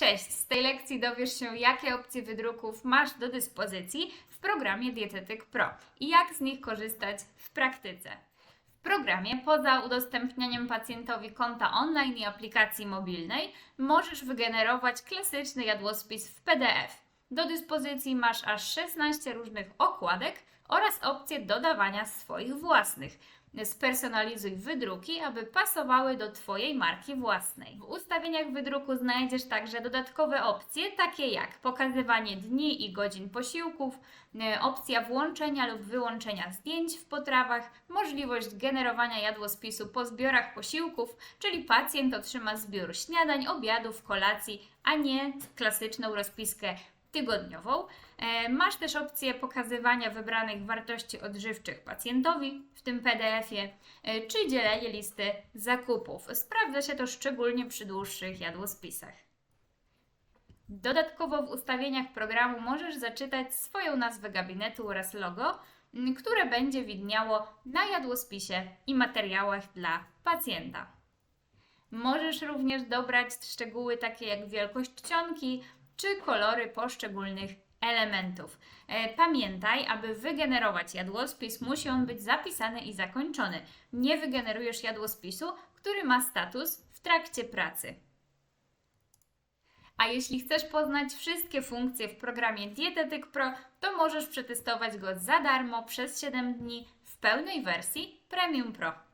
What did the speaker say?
Cześć! Z tej lekcji dowiesz się, jakie opcje wydruków masz do dyspozycji w programie Dietetyk Pro i jak z nich korzystać w praktyce. W programie, poza udostępnianiem pacjentowi konta online i aplikacji mobilnej, możesz wygenerować klasyczny jadłospis w PDF. Do dyspozycji masz aż 16 różnych okładek oraz opcję dodawania swoich własnych. Spersonalizuj wydruki, aby pasowały do Twojej marki własnej. W ustawieniach wydruku znajdziesz także dodatkowe opcje, takie jak pokazywanie dni i godzin posiłków, e, opcja włączenia lub wyłączenia zdjęć w potrawach, możliwość generowania jadłospisu po zbiorach posiłków, czyli pacjent otrzyma zbiór śniadań, obiadów, kolacji, a nie klasyczną rozpiskę tygodniową. E, Masz też opcję pokazywania wybranych wartości odżywczych pacjentowi w tym PDF-ie, e, czy dzielenie listy zakupów. Sprawdza się to szczególnie przy dłuższych jadłospisach. Dodatkowo w ustawieniach programu możesz zaczytać swoją nazwę gabinetu oraz logo, które będzie widniało na jadłospisie i materiałach dla pacjenta. Możesz również dobrać szczegóły takie jak wielkość czcionki czy kolory poszczególnych elementów. E, Pamiętaj, aby wygenerować jadłospis, musi on być zapisany i zakończony. Nie wygenerujesz jadłospisu, który ma status w trakcie pracy. A jeśli chcesz poznać wszystkie funkcje w programie Dietetyk Pro, to możesz przetestować go za darmo przez 7 dni w pełnej wersji Premium Pro.